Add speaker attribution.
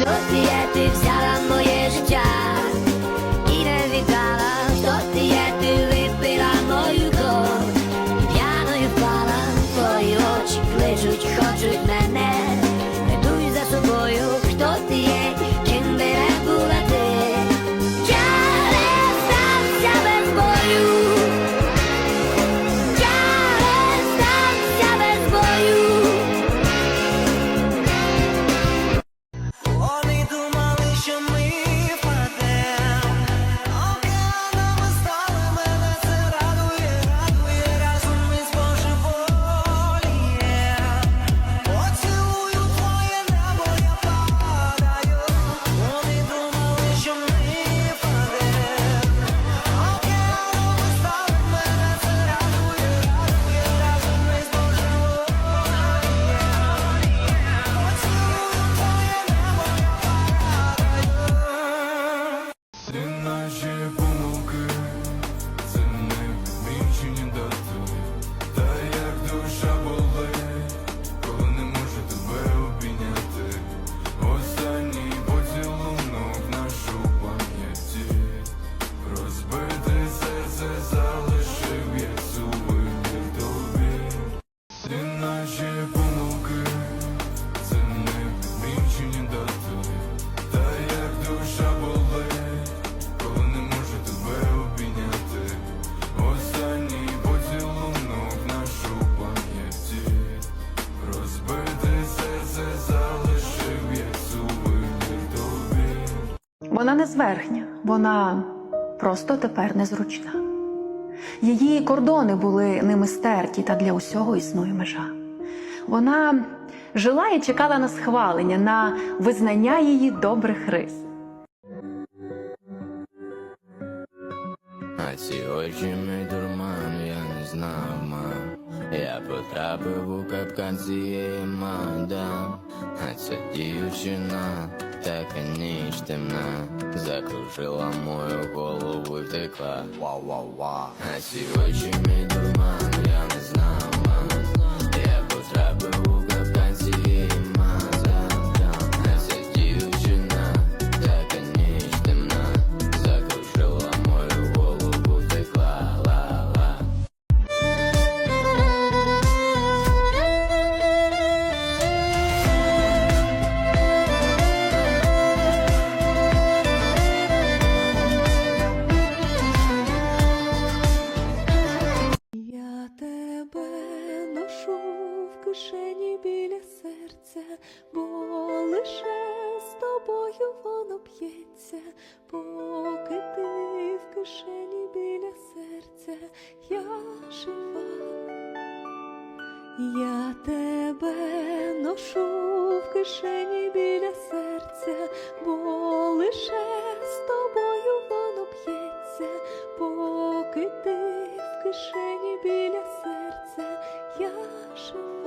Speaker 1: хто ти є, ти взяла моє життя
Speaker 2: Наші помилки, це не вінчені дати, та як душа болить, коли не можу тебе обійняти. Останній поцілунок нашу пам'яті, розбите серце залишив як тобі.
Speaker 3: Вона не зверхня, вона просто тепер незручна. Її кордони були ними стерті, та для усього існує межа. Вона жила і чекала на схвалення, на визнання її добрих рис.
Speaker 4: А ці очі мій дурман, я не знав, мам. Я потрапив у капкан цієї мадам. А ця дівчина, така ніч темна, закружила мою голову і втекла. Вау-вау-ва, А ці очі мій дурман, я не
Speaker 5: біля серця, бо лише з тобою воно б'ється, поки ти в кишені біля серця, я жива, я тебе ношу в кишені біля серця, бо лише з тобою воно б'ється, поки ти в кишені біля серця, я жива.